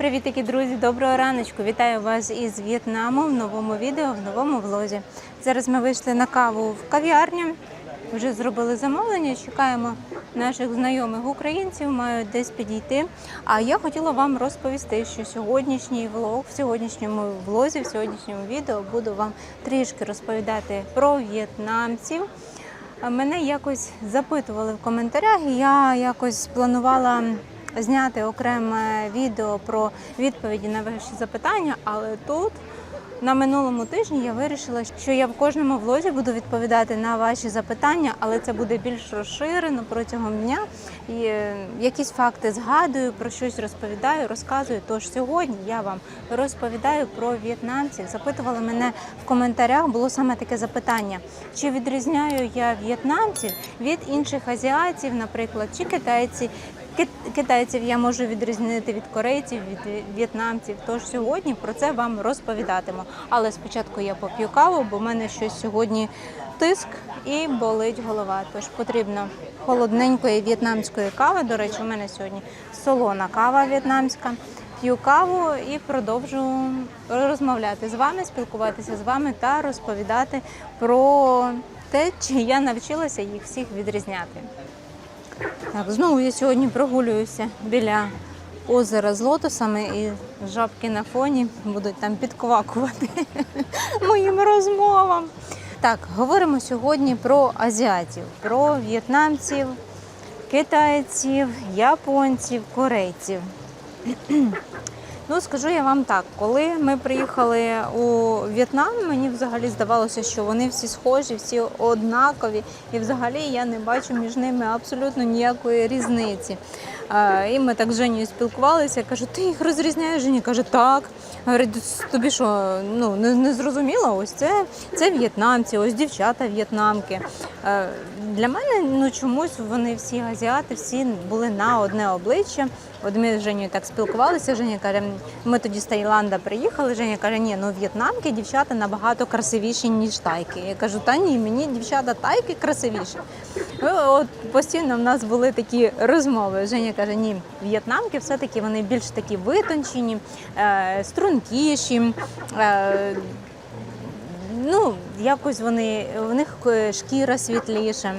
Привітики, друзі! Доброго раночку! Вітаю вас із В'єтнаму в новому відео, в новому влозі. Зараз ми вийшли на каву в кав'ярню. Вже зробили замовлення. Чекаємо наших знайомих українців, мають десь підійти. А я хотіла вам розповісти, що сьогоднішній влог, в сьогоднішньому влозі, в сьогоднішньому відео буду вам трішки розповідати про в'єтнамців. Мене якось запитували в коментарях, і я якось планувала зняти окреме відео про відповіді на ваші запитання, але тут на минулому тижні я вирішила, що я в кожному влозі буду відповідати на ваші запитання, але це буде більш розширено протягом дня. І е, якісь факти згадую, про щось розповідаю, розказую. Тож сьогодні я вам розповідаю про в'єтнамців. Запитували мене в коментарях, було саме таке запитання: чи відрізняю я в'єтнамців від інших азіатів, наприклад, чи китайці. Кит- Китайців я можу відрізнити від корейців, від в'єтнамців. Тож сьогодні про це вам розповідатиму. Але спочатку я поп'ю каву, бо в мене щось сьогодні тиск і болить голова. Тож потрібно холодненької в'єтнамської кави. До речі, у мене сьогодні солона кава в'єтнамська. П'ю каву і продовжу розмовляти з вами, спілкуватися з вами та розповідати про те, чи я навчилася їх всіх відрізняти. Так, знову я сьогодні прогулююся біля озера з лотосами і жабки на фоні будуть там підквакувати моїм розмовам. Так, говоримо сьогодні про азіатів, про в'єтнамців, китайців, японців, корейців. Ну, скажу я вам так, коли ми приїхали у В'єтнам, мені взагалі здавалося, що вони всі схожі, всі однакові, і взагалі я не бачу між ними абсолютно ніякої різниці. І ми так з Женєю спілкувалися. Я кажу, ти їх розрізняєш? Женя каже, так. Говорить, тобі що, ну не, не зрозуміло? Ось це, це в'єтнамці, ось дівчата в'єтнамки. Е, Для мене ну чомусь вони всі азіати, всі були на одне обличчя. От ми з Женєю так спілкувалися. Женя каже, ми тоді з Таїланда приїхали. Женя каже, ні, ну в'єтнамки дівчата набагато красивіші, ніж тайки. Я кажу, та ні, мені дівчата тайки красивіші. Ну, От постійно в нас були такі розмови. Женя каже, ні, в'єтнамки все-таки вони більш такі витончені, е, стрункіші. Е, ну, якось вони, в них е, шкіра світліша.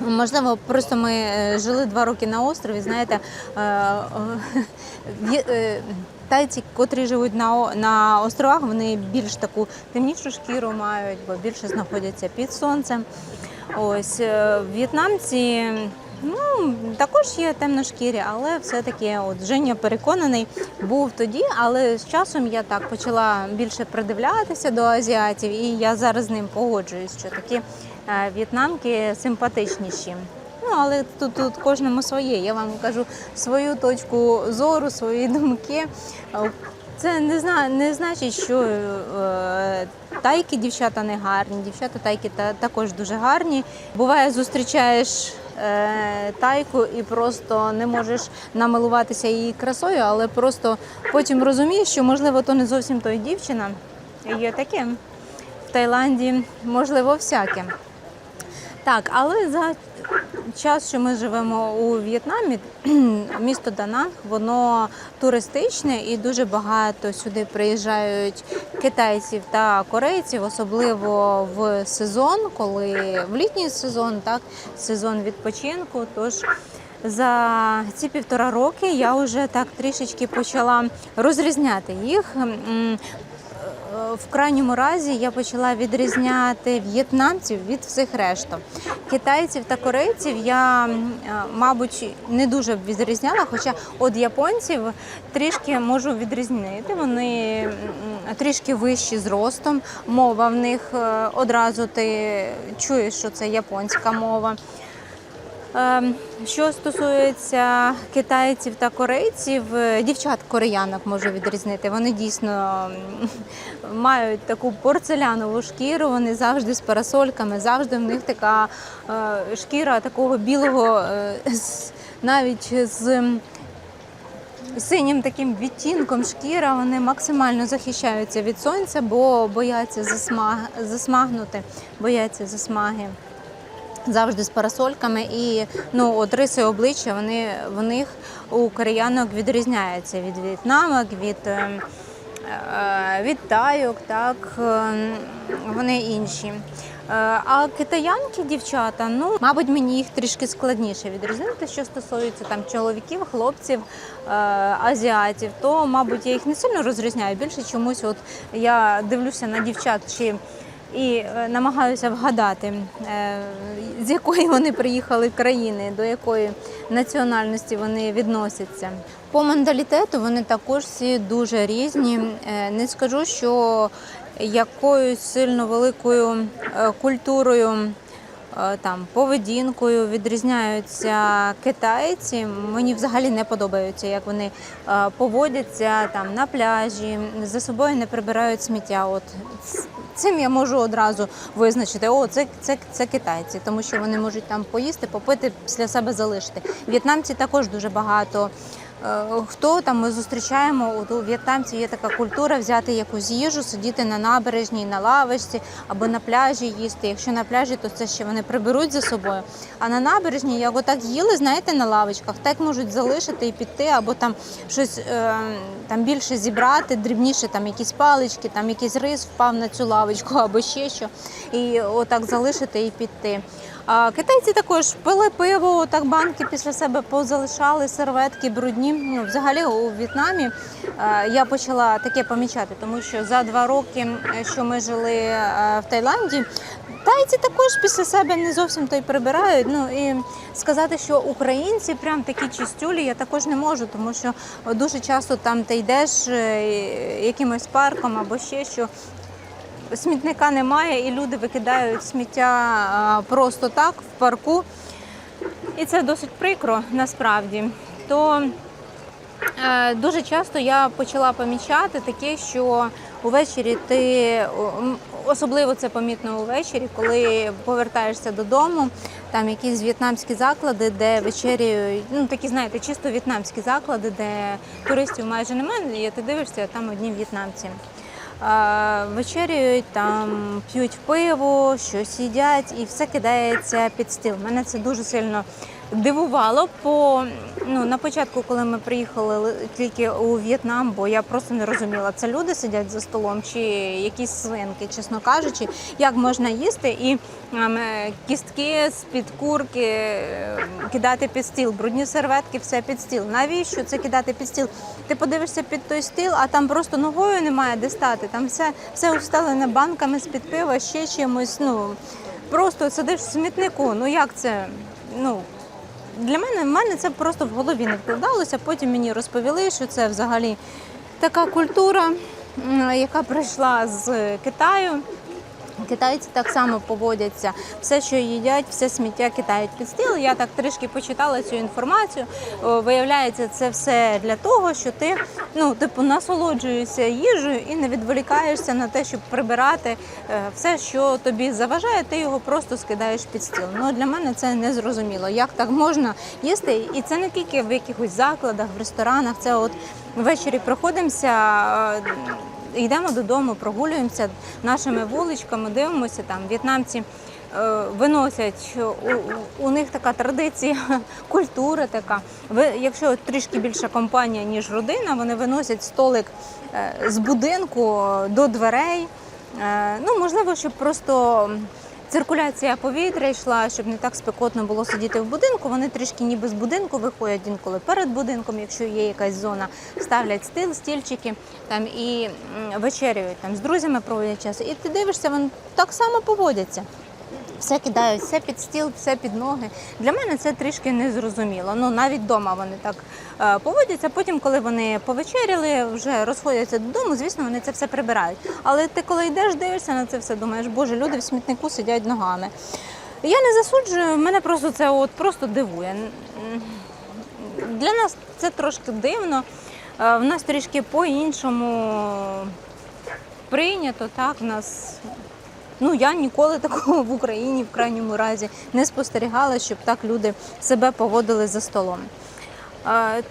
Можливо, просто ми е, жили два роки на острові. Знаєте, е, е, е, тайці, котрі живуть на, на островах, вони більш таку темнішу шкіру мають, бо більше знаходяться під сонцем. Ось е, в'єтнамці. Ну, також є темношкірі, але все-таки от Женя переконаний був тоді, але з часом я так почала більше придивлятися до азіатів, і я зараз з ним погоджуюсь, що такі е, в'єтнамки симпатичніші. Ну, але тут, тут кожному своє. Я вам кажу свою точку зору, свої думки. Це не зна, не значить, що е, тайки дівчата не гарні. Дівчата тайки та, також дуже гарні. Буває, зустрічаєш е, тайку і просто не можеш намилуватися її красою, але просто потім розумієш, що можливо то не зовсім той дівчина. Є таке в Таїланді, можливо, всяке. Так, але за час, що ми живемо у В'єтнамі, місто Дананг, воно туристичне і дуже багато сюди приїжджають китайців та корейців, особливо в сезон, коли в літній сезон, так, сезон відпочинку. Тож за ці півтора роки я вже так трішечки почала розрізняти їх. В крайньому разі я почала відрізняти в'єтнамців від всіх решта. Китайців та корейців я, е, мабуть, не дуже б відрізняла, хоча от японців трішки можу відрізнити. Вони трішки вищі зростом. Мова в них е, одразу ти чуєш, що це японська мова. Ем, Що стосується китайців та корейців, е, дівчат кореянок можу відрізнити. Вони дійсно мають таку порцелянову шкіру, вони завжди з парасольками, завжди в них така е, шкіра такого білого, е, навіть з синім таким відтінком шкіра. Вони максимально захищаються від сонця, бо бояться засмаг... засмагнути, бояться засмаги. Завжди з парасольками, і ну, от риси обличчя вони в них у кореянок відрізняються від в'єтнамок, від, е, е, від тайок, так, е, вони інші. Е, А китаянки, дівчата, ну мабуть, мені їх трішки складніше відрізнити, що стосується там чоловіків, хлопців, е, азіатів, то мабуть я їх не сильно розрізняю. Більше чомусь, от я дивлюся на дівчат чи і е, намагаюся вгадати, е, з якої вони приїхали країни, до якої національності вони відносяться. По менталітету вони також всі дуже різні. Е, Не скажу, що якоюсь сильно великою культурою. Е, Там поведінкою відрізняються китайці. Мені взагалі не подобається, як вони е, поводяться там на пляжі, за собою не прибирають сміття. От цим я можу одразу визначити. О, це, це, це китайці, тому що вони можуть там поїсти, попити, після себе залишити. В'єтнамці також дуже багато. Е, Хто там ми зустрічаємо у в'єтнамців є така культура взяти якусь їжу, сидіти на набережній, на лавочці або на пляжі їсти. Якщо на пляжі, то це ще вони приберуть за собою. А на набережній, як отак їли, знаєте, на лавочках, так можуть залишити і піти, або там щось е, там більше зібрати, дрібніше, там якісь палички, там якийсь рис впав на цю лавочку, або ще що, і отак залишити і піти. Китайці також пили пиво, так банки після себе позалишали, серветки брудні. Ну, взагалі у В'єтнамі е, я почала таке помічати, тому що за два роки, е, що ми жили е, в Таїланді, тайці також після себе не зовсім то й прибирають. Ну і сказати, що українці прям такі чистюлі, я також не можу, тому що дуже часто там ти йдеш якимось парком або ще що смітника немає, і люди викидають сміття просто так в парку. І це досить прикро насправді. То е, дуже часто я почала помічати таке, що увечері ти особливо це помітно увечері, коли повертаєшся додому. Там якісь в'єтнамські заклади, де вечеряють, ну такі знаєте, чисто в'єтнамські заклади, де туристів майже немає, і ти дивишся, там одні в'єтнамці. А, вечеряють, там п'ють пиво, щось їдять, і все кидається під стіл. Мене це дуже сильно дивувало. По ну на початку, коли ми приїхали тільки у В'єтнам, бо я просто не розуміла, це люди сидять за столом чи якісь свинки, чесно кажучи, як можна їсти і ем, е, кістки з під курки е, кидати під стіл, брудні серветки, все під стіл. Навіщо це кидати під стіл? Ти подивишся під той стіл, а там просто ногою немає де стати. Там все, все устелене банками з під пива, ще чимось. Ну просто сидиш в смітнику. Ну як це? Ну для мене, в мене це просто в голові не вкладалося. Потім мені розповіли, що це взагалі така культура, яка прийшла з Китаю. Китайці так само поводяться. Все, що їдять, все сміття кидають під стіл. Я так трішки почитала цю інформацію. Виявляється, це все для того, що ти ну, типу, насолоджуєшся їжею і не відволікаєшся на те, щоб прибирати е, все, що тобі заважає, ти його просто скидаєш під стіл. Ну для мене це не зрозуміло. Як так можна їсти? І це не тільки в якихось закладах, в ресторанах. Це от ввечері проходимося. Е, йдемо додому, прогулюємося нашими вуличками, дивимося там. В'єтнамці е, виносять у, у них така традиція, культура така. Ви, якщо трішки більша компанія, ніж родина, вони виносять столик е, з будинку до дверей. Е, Ну, можливо, щоб просто циркуляція повітря йшла, щоб не так спекотно було сидіти в будинку. Вони трішки ніби з будинку виходять інколи перед будинком, якщо є якась зона, ставлять стіл, стільчики там і вечерюють там з друзями проводять час. І ти дивишся, вони так само поводяться. Все кидають, все під стіл, все під ноги. Для мене це трішки незрозуміло. Ну навіть вдома вони так е, поводяться. Потім, коли вони повечеряли, вже розходяться додому, звісно, вони це все прибирають. Але ти, коли йдеш, дивишся на це все, думаєш, боже, люди в смітнику сидять ногами. Я не засуджую, мене просто це от просто дивує. Для нас це трошки дивно. Е, В нас трішки по-іншому прийнято, так, в нас Ну я ніколи такого в Україні в крайньому разі не спостерігала, щоб так люди себе поводили за столом.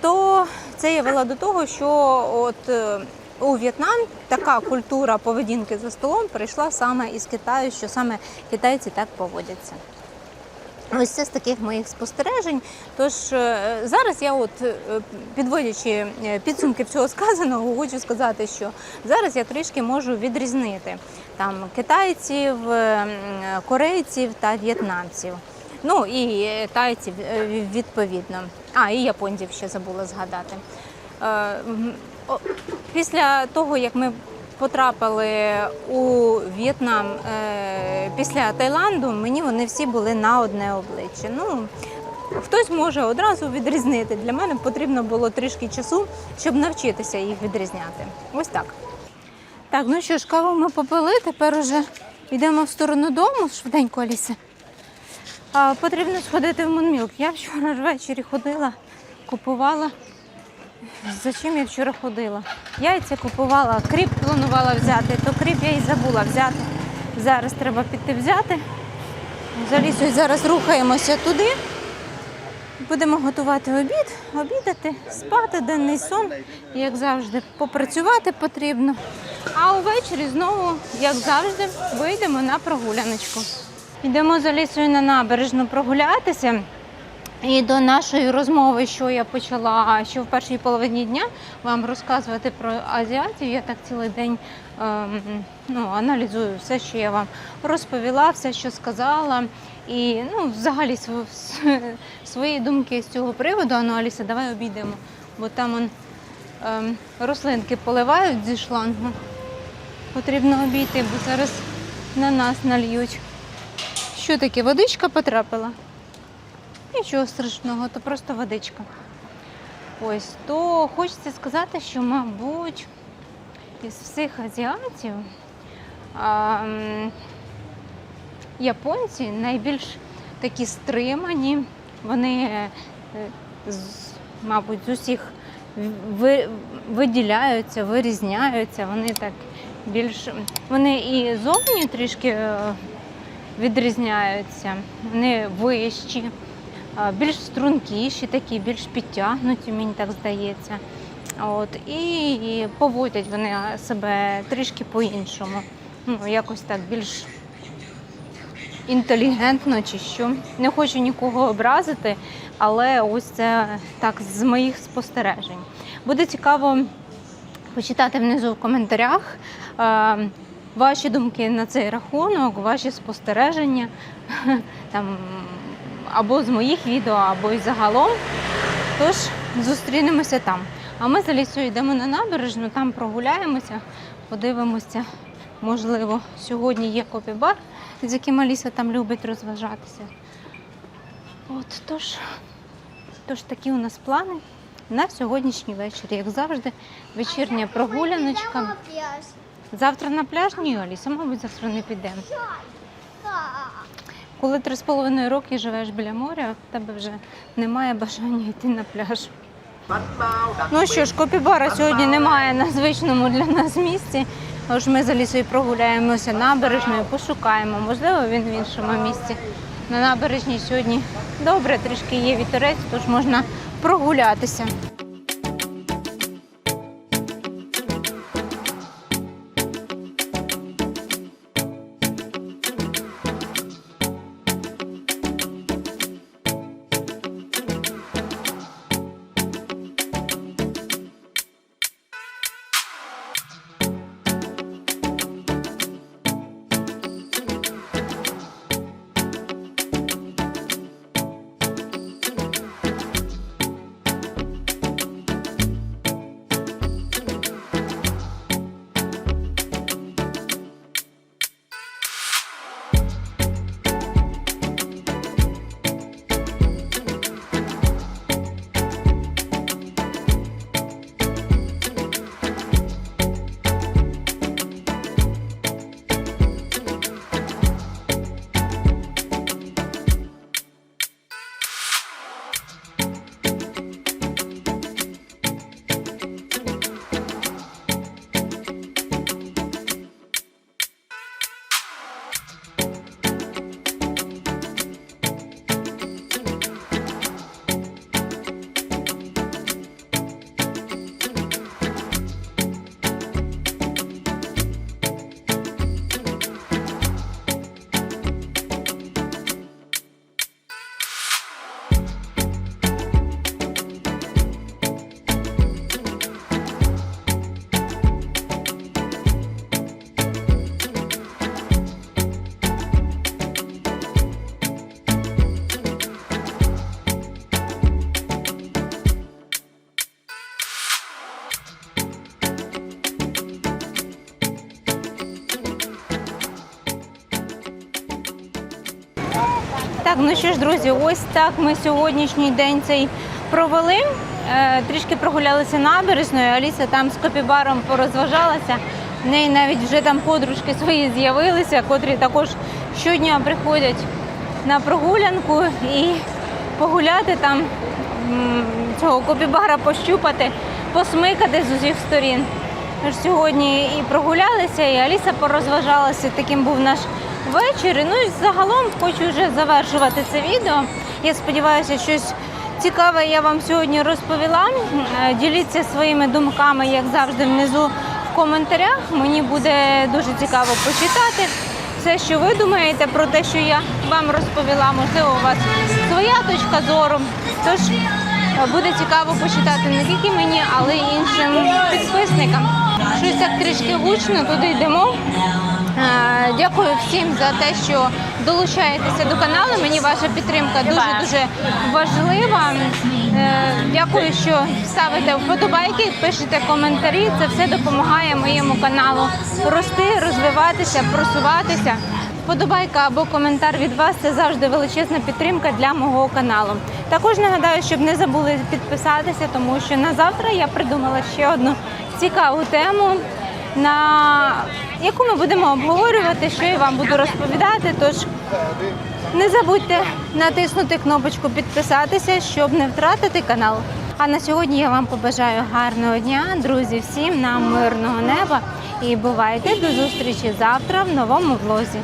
То це я вела до того, що от е, у В'єтнам така культура поведінки за столом прийшла саме із Китаю, що саме китайці так поводяться. Ось це з таких моїх спостережень. Тож е, зараз я, от е, підводячи підсумки всього сказаного, хочу сказати, що зараз я трішки можу відрізнити там китайців, е, корейців та в'єтнамців. Ну і е, тайців е, відповідно. А, і японців ще забула згадати. Після того, як ми потрапили у В'єтнам після Таїланду, мені вони всі були на одне обличчя. Ну, хтось може одразу відрізнити. Для мене потрібно було трішки часу, щоб навчитися їх відрізняти. Ось так. Так, ну що ж, каву ми попили, тепер уже йдемо в сторону дому, швиденько Аліса. А, потрібно сходити в Монмілк. Я вчора ввечері ходила, купувала. За чим я вчора ходила? Яйця купувала, кріп планувала взяти, то кріп я і забула взяти. Зараз треба піти взяти. З Алісою зараз рухаємося туди. Будемо готувати обід, обідати, спати, денний сон, як завжди, попрацювати потрібно. А увечері знову, як завжди, вийдемо на прогуляночку. Йдемо з Алісою на набережну прогулятися. І до нашої розмови, що я почала ще в першій половині дня вам розказувати про азіатів. Я так цілий день ем, ну, аналізую все, що я вам розповіла, все, що сказала. І ну, взагалі свої думки з цього приводу. Ану, Аліса, давай обійдемо, бо там он, ем, рослинки поливають зі шлангу. Потрібно обійти, бо зараз на нас нальють. Що таке? Водичка потрапила? Нічого страшного, то просто водичка. Ось, то хочеться сказати, що, мабуть, із всіх азіатів а, м, японці найбільш такі стримані, вони, е, мабуть, з усіх виділяються, вирізняються, вони так більш. Вони і зовні трішки е, відрізняються, вони вищі більш стрункіші, такі, більш підтягнуті, мені так здається. От, і поводять вони себе трішки по-іншому. Ну, якось так більш інтелігентно чи що. Не хочу нікого образити, але ось це так з моїх спостережень. Буде цікаво почитати внизу в коментарях. е, Ваші думки на цей рахунок, ваші спостереження там, або з моїх відео, або і загалом. Тож зустрінемося там. А ми з Алісою йдемо на набережну, там прогуляємося, подивимося. Можливо, сьогодні є копі-бар, з яким Аліса там любить розважатися. От тож, тож такі у нас плани на сьогоднішній вечір. Як завжди, вечірня прогуляночка. Завтра на пляж? Ні, Аліса, мабуть, завтра не підемо. Коли три з половиною роки живеш біля моря, в тебе вже немає бажання йти на пляж. Ну що ж, копібара сьогодні немає на звичному для нас місці. Тож ми за лісою прогуляємося набережною, пошукаємо. Можливо, він в іншому місці. На набережній сьогодні добре, трішки є вітерець, тож можна прогулятися. Ну що ж, друзі, ось так ми сьогоднішній день цей провели. Е, трішки прогулялися набережною. Аліса там з копібаром порозважалася. В неї навіть вже там подружки свої з'явилися, котрі також щодня приходять на прогулянку і погуляти там, цього копібара пощупати, посмикати з усіх сторін. Тож сьогодні і прогулялися, і Аліса порозважалася. Таким був наш вечір. Ну і загалом хочу вже завершувати це відео. Я сподіваюся, щось цікаве я вам сьогодні розповіла. Е, Діліться своїми думками, як завжди, внизу в коментарях. Мені буде дуже цікаво почитати все, що ви думаєте про те, що я вам розповіла. Можливо, у вас своя точка зору. Тож е, буде цікаво почитати не тільки мені, але й іншим підписникам. Щось так трішки гучно, туди йдемо. Е, Дякую всім за те, що долучаєтеся до каналу. Мені ваша підтримка дуже дуже важлива. Е, Дякую, що ставите вподобайки, пишете коментарі. Це все допомагає моєму каналу рости, розвиватися, просуватися. Вподобайка або коментар від вас це завжди величезна підтримка для мого каналу. Також нагадаю, щоб не забули підписатися, тому що на завтра я придумала ще одну цікаву тему, на яку ми будемо обговорювати, що я вам буду розповідати. Тож не забудьте натиснути кнопочку підписатися, щоб не втратити канал. А на сьогодні я вам побажаю гарного дня, друзі, всім нам мирного неба і бувайте до зустрічі завтра в новому влозі.